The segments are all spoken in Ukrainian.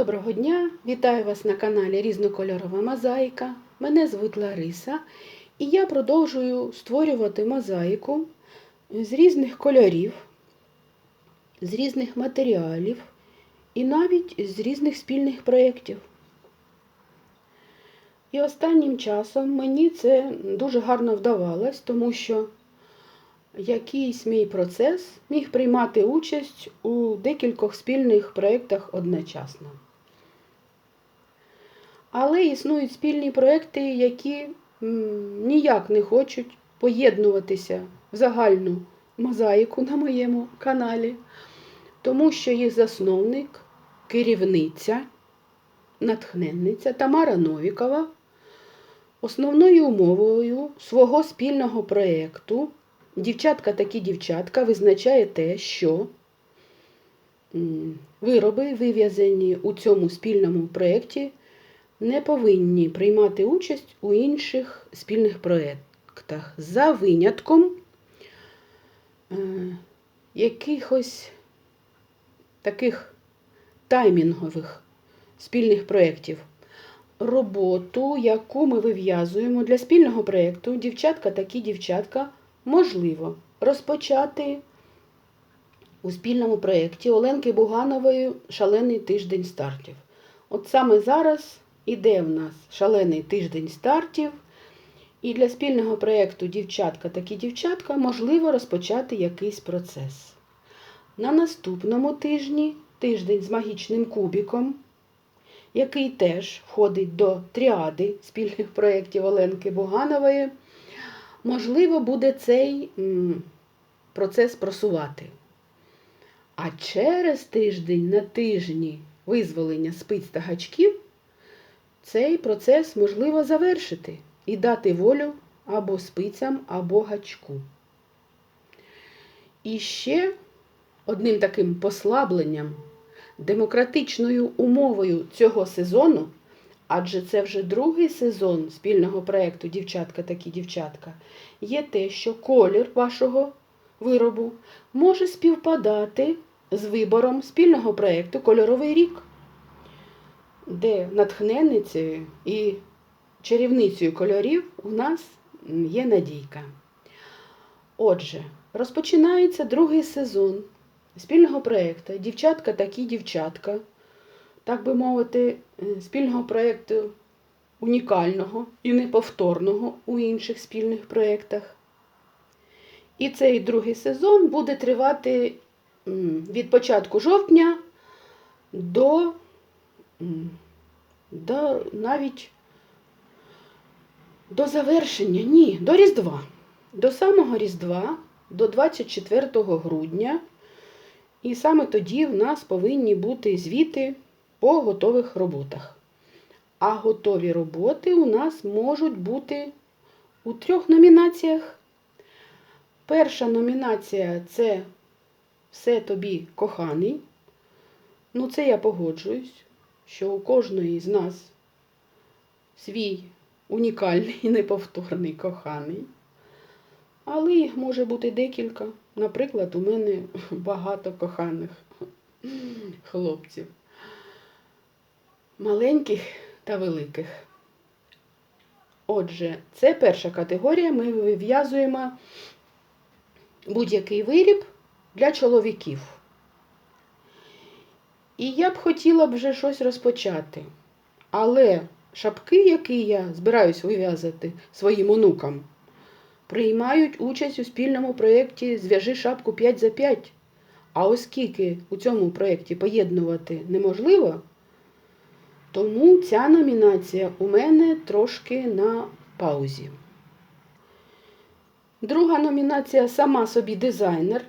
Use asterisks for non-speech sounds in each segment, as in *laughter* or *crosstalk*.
доброго дня! Вітаю вас на каналі Різнокольорова мозаїка. Мене звуть Лариса, і я продовжую створювати мозаїку з різних кольорів, з різних матеріалів і навіть з різних спільних проєктів. І останнім часом мені це дуже гарно вдавалось, тому що якийсь мій процес міг приймати участь у декількох спільних проєктах одночасно. Але існують спільні проєкти, які ніяк не хочуть поєднуватися в загальну мозаїку на моєму каналі, тому що їх засновник, керівниця, натхненниця Тамара Новікова основною умовою свого спільного проєкту Дівчатка такі дівчатка визначає те, що вироби, вив'язані у цьому спільному проєкті, не повинні приймати участь у інших спільних проєктах за винятком е, якихось таких таймінгових спільних проєктів. Роботу, яку ми вив'язуємо для спільного проєкту, дівчатка такі дівчатка можливо розпочати у спільному проєкті Оленки Буганової Шалений тиждень стартів. От саме зараз іде в нас шалений тиждень стартів, і для спільного проєкту Дівчатка такі дівчатка можливо розпочати якийсь процес. На наступному тижні тиждень з магічним кубіком, який теж входить до тріади спільних проєктів Оленки Буганової можливо, буде цей процес просувати. А через тиждень на тижні визволення спиць та гачків цей процес можливо завершити і дати волю або спицям, або гачку. І ще одним таким послабленням, демократичною умовою цього сезону адже це вже другий сезон спільного проєкту Дівчатка такі дівчатка, є те, що колір вашого виробу може співпадати з вибором спільного проєкту Кольоровий рік, де натхненницею і чарівницею кольорів у нас є надійка. Отже, розпочинається другий сезон спільного проєкту Дівчатка такі дівчатка так би мовити, е, спільного проєкту унікального і неповторного у інших спільних проєктах. І цей другий сезон буде тривати від початку жовтня до, до навіть до завершення, ні, до Різдва. До самого Різдва, до 24 грудня. І саме тоді в нас повинні бути звіти по готових роботах. А готові роботи у нас можуть бути у трьох номінаціях. Перша номінація це все тобі коханий. Ну, це я погоджуюсь, що у кожної з нас свій унікальний і *laughs* неповторний коханий. Але їх може бути декілька. Наприклад, у мене *laughs* багато коханих *laughs* хлопців маленьких та великих. Отже, це перша категорія. Ми вив'язуємо будь-який виріб для чоловіків. І я б хотіла б вже щось розпочати. Але шапки, які я збираюсь вив'язати своїм онукам, приймають участь у спільному проєкті Зв'яжи шапку 5 за 5. А оскільки у цьому проєкті поєднувати неможливо, тому ця номінація у мене трошки на паузі. Друга номінація сама собі дизайнер.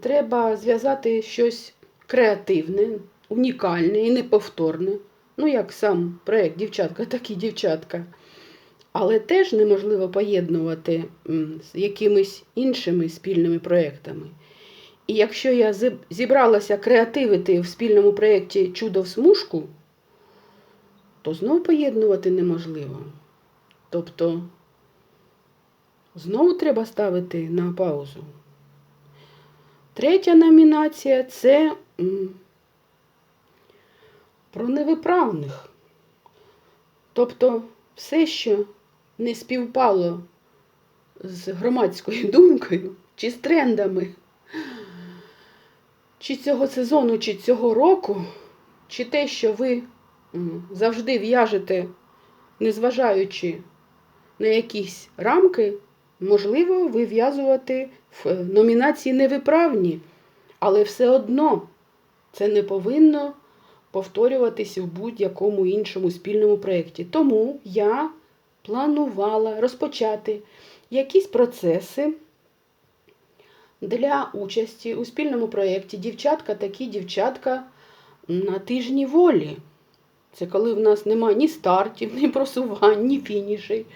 Треба зв'язати щось креативне, унікальне і неповторне. Ну, як сам проєкт дівчатка, так і дівчатка. Але теж неможливо поєднувати з якимись іншими спільними проєктами. І якщо я зібралася креативити в спільному проєкті Чудо в смужку, то знову поєднувати неможливо. Тобто, знову треба ставити на паузу. Третя номінація це про невиправних. Тобто все, що не співпало з громадською *laughs* думкою, чи з трендами, чи цього сезону, чи цього року, чи те, що ви завжди в'яжете, незважаючи на якісь рамки, можливо, вив'язувати в е, номінації невиправні, але все одно це не повинно повторюватися в будь-якому іншому спільному проєкті. Тому я планувала розпочати якісь процеси для участі у спільному проєкті Дівчатка такі дівчатка на тижні волі. Це коли в нас немає ні стартів, ні просувань, ні фінішей,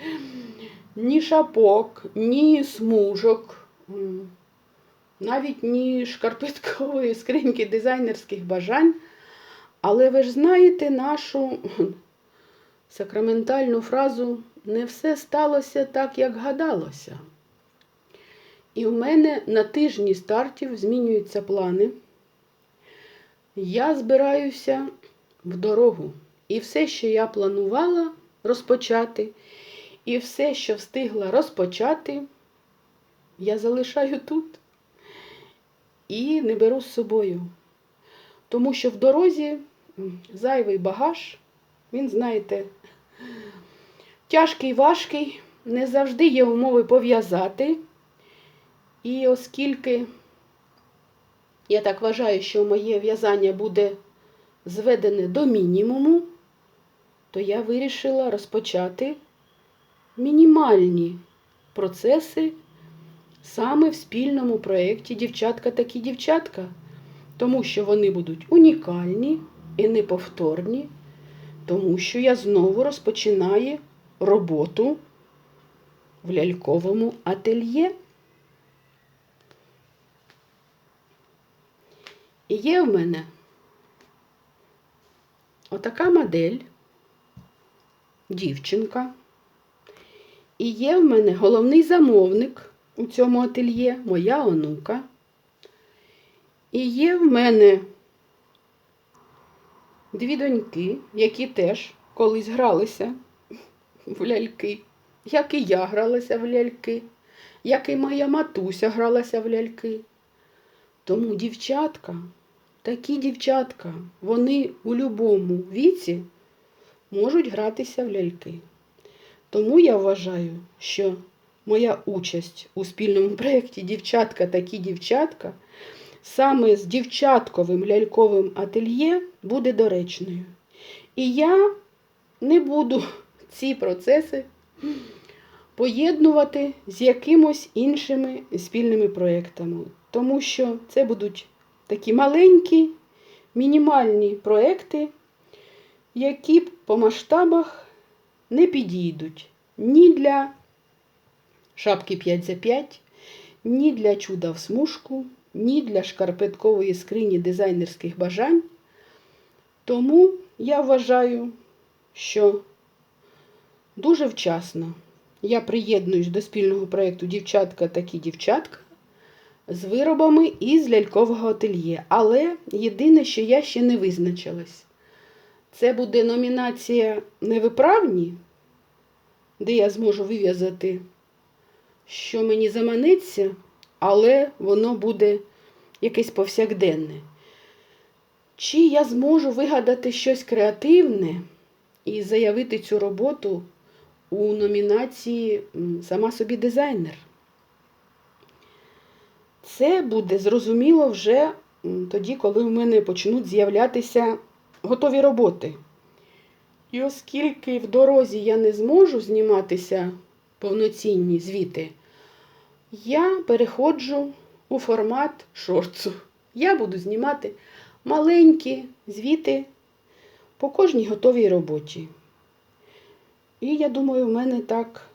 ні шапок, ні смужок, навіть ні шкарпеткової скриньки дизайнерських бажань. Але ви ж знаєте нашу сакраментальну фразу не все сталося так, як гадалося. І в мене на тижні стартів змінюються плани. Я збираюся в дорогу. І все, що я планувала розпочати, і все, що встигла розпочати, я залишаю тут і не беру з собою. Тому що в дорозі зайвий багаж, він, знаєте, тяжкий, важкий, не завжди є умови пов'язати. І оскільки я так вважаю, що моє в'язання буде зведене до мінімуму, то я вирішила розпочати мінімальні процеси саме в спільному проєкті Дівчатка такі дівчатка, тому що вони будуть унікальні і неповторні, тому що я знову розпочинаю роботу в ляльковому ательє. І є в мене отака модель, дівчинка. І є в мене головний замовник у цьому ательє, моя онука. І є в мене дві доньки, які теж колись гралися в ляльки, як і я гралася в ляльки, як і моя матуся гралася в ляльки. Тому дівчатка, такі дівчатка, вони у будь-якому віці можуть гратися в ляльки. Тому я вважаю, що моя участь у спільному проєкті Дівчатка такі дівчатка саме з дівчатковим ляльковим ательє буде доречною. І я не буду ці процеси поєднувати з якимось іншими спільними проєктами, тому що це будуть такі маленькі, мінімальні проекти, які по масштабах не підійдуть ні для шапки 5 за 5, ні для чуда в смужку, ні для шкарпеткової скрині дизайнерських бажань. Тому я вважаю, що дуже вчасно я приєднуюсь до спільного проєкту Дівчатка такі дівчатка з виробами із лялькового ательє. Але єдине, що я ще не визначилась, це буде номінація Невиправні, де я зможу вив'язати, що мені заманеться, але воно буде якесь повсякденне. Чи я зможу вигадати щось креативне і заявити цю роботу у номінації Сама собі дизайнер? Це буде зрозуміло вже тоді, коли в мене почнуть з'являтися готові роботи. І оскільки в дорозі я не зможу зніматися повноцінні звіти, я переходжу у формат шорцу. Я буду знімати маленькі звіти по кожній готовій роботі. І я думаю, в мене так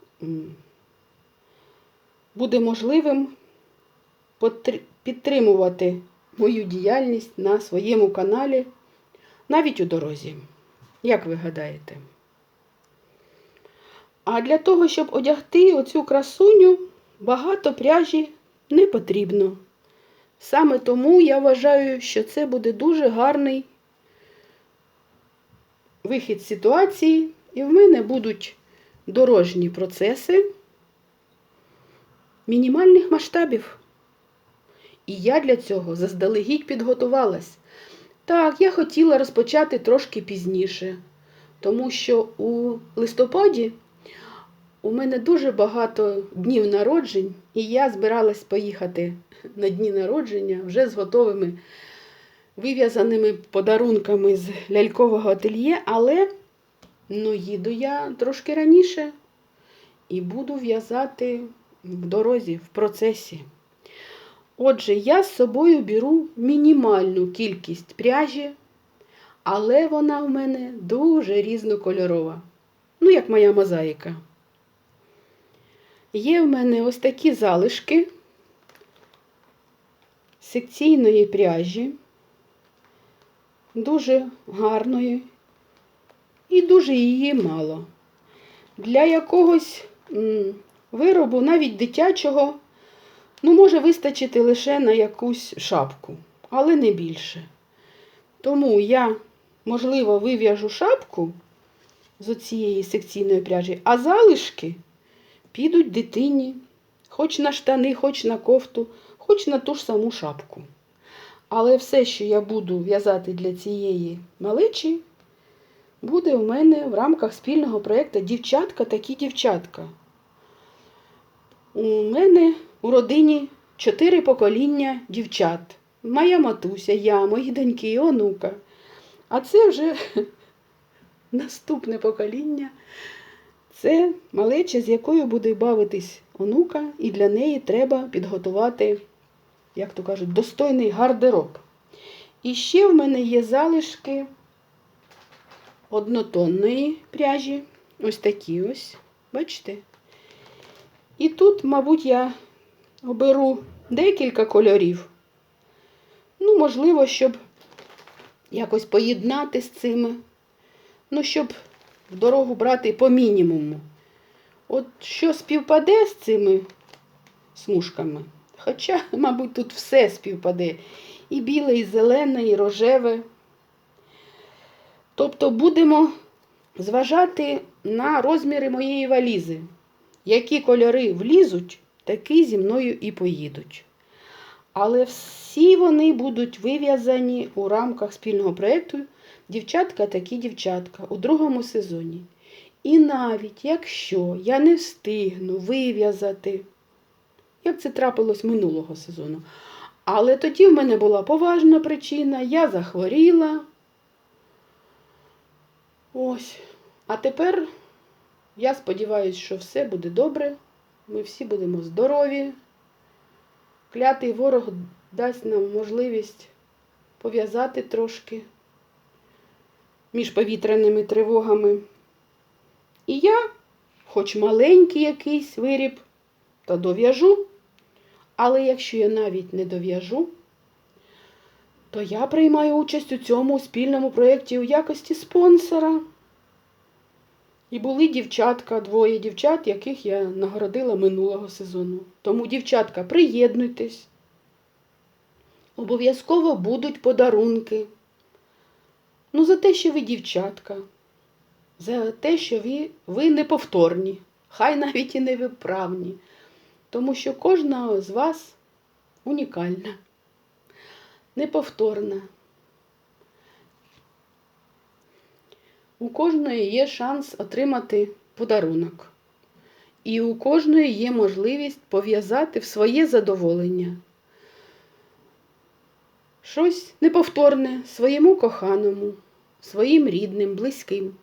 буде можливим підтримувати мою діяльність на своєму каналі навіть у дорозі. Як ви гадаєте? А для того, щоб одягти оцю красуню, багато пряжі не потрібно. Саме тому я вважаю, що це буде дуже гарний вихід з ситуації, і в мене будуть дорожні процеси мінімальних масштабів. І я для цього заздалегідь підготувалась. Так, я хотіла розпочати трошки пізніше, тому що у листопаді у мене дуже багато днів народжень, і я збиралась поїхати на дні народження вже з готовими вив'язаними подарунками з лялькового ательє, але ну, їду я трошки раніше і буду в'язати в дорозі, в процесі. Отже, я з собою беру мінімальну кількість пряжі, але вона в мене дуже різнокольорова. Ну, як моя мозаїка. Є в мене ось такі залишки секційної пряжі, дуже гарної, і дуже її мало. Для якогось виробу, навіть дитячого, ну, може вистачити лише на якусь шапку, але не більше. Тому я, можливо, вив'яжу шапку з оцієї секційної пряжі, а залишки підуть дитині, хоч на штани, хоч на кофту, хоч на ту ж саму шапку. Але все, що я буду в'язати для цієї малечі, буде у мене в рамках спільного проєкту Дівчатка такі дівчатка. У мене у родині чотири покоління дівчат. Моя матуся, я, мої доньки і онука. А це вже *laughs* наступне покоління. Це малеча, з якою буде бавитись онука, і для неї треба підготувати, як то кажуть, достойний гардероб. І ще в мене є залишки однотонної пряжі. Ось такі ось. Бачите? І тут, мабуть, я оберу декілька кольорів. Ну, можливо, щоб якось поєднати з цими. Ну, щоб в дорогу брати по мінімуму. От що співпаде з цими смужками? Хоча, *laughs* мабуть, тут все співпаде. І біле, і зелене, і рожеве. Тобто будемо зважати на розміри моєї валізи. Які кольори влізуть, такі зі мною і поїдуть. Але всі вони будуть вив'язані у рамках спільного проєкту Дівчатка такі дівчатка у другому сезоні. І навіть якщо я не встигну вив'язати, як це трапилось минулого сезону. Але тоді в мене була поважна причина, я захворіла. Ось. А тепер я сподіваюся, що все буде добре. Ми всі будемо здорові. Клятий ворог дасть нам можливість пов'язати трошки між повітряними тривогами. І я, хоч маленький якийсь виріб, то дов'яжу. Але якщо я навіть не дов'яжу, то я приймаю участь у цьому спільному проєкті у якості спонсора. І були дівчатка, двоє дівчат, яких я нагородила минулого сезону. Тому, дівчатка, приєднуйтесь. Обов'язково будуть подарунки. Ну, за те, що ви дівчатка, за те, що ви, ви неповторні, хай навіть і невиправні, тому що кожна з вас унікальна, неповторна. У кожної є шанс отримати подарунок. І у кожної є можливість пов'язати в своє задоволення. Щось неповторне своєму коханому, своїм рідним, близьким.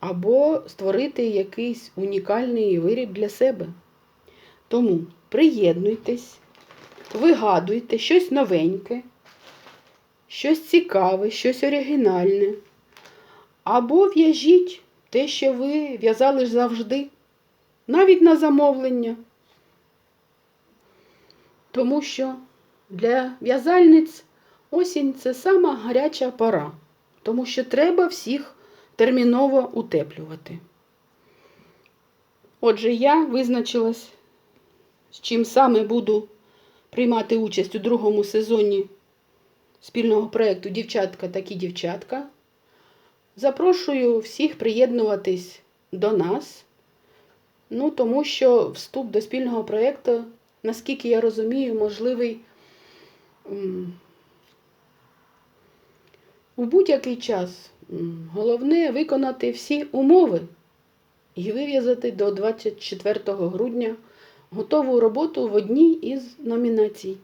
Або створити якийсь унікальний виріб для себе. Тому приєднуйтесь, вигадуйте щось новеньке, щось цікаве, щось оригінальне. Або в'яжіть те, що ви в'язали завжди, навіть на замовлення. Тому що для в'язальниць осінь це сама гаряча пора, тому що треба всіх терміново утеплювати. Отже, я визначилась, з чим саме буду приймати участь у другому сезоні спільного проєкту Дівчатка такі дівчатка. Запрошую всіх приєднуватись до нас. Ну, тому що вступ до спільного проєкту, наскільки я розумію, можливий у будь-який час. Головне виконати всі умови і вив'язати до 24 грудня готову роботу в одній із номінацій.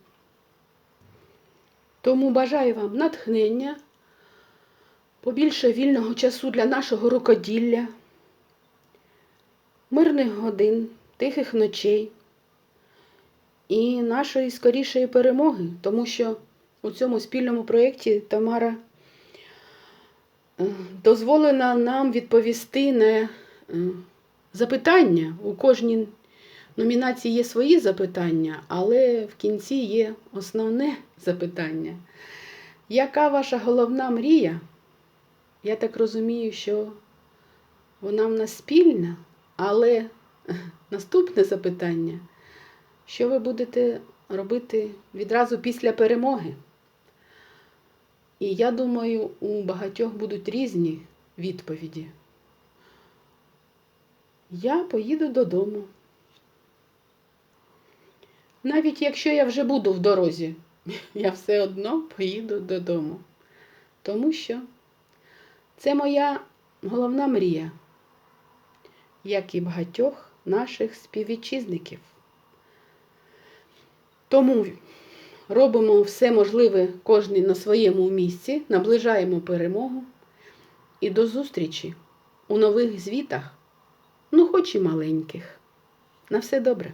Тому бажаю вам натхнення, побільше вільного часу для нашого рукоділля, мирних годин, тихих ночей і нашої скорішої перемоги, тому що у цьому спільному проєкті Тамара е, дозволена нам відповісти на е, запитання. У кожній номінації є свої запитання, але в кінці є основне запитання. Яка ваша головна мрія? Я так розумію, що вона в нас спільна, але наступне запитання, що ви будете робити відразу після перемоги? І я думаю, у багатьох будуть різні відповіді. Я поїду додому. Навіть якщо я вже буду в дорозі, *laughs* я все одно поїду додому. Тому що це моя головна мрія, як і багатьох наших співвітчизників. Тому робимо все можливе кожен на своєму місці, наближаємо перемогу і до зустрічі у нових звітах, ну хоч і маленьких. На все добре.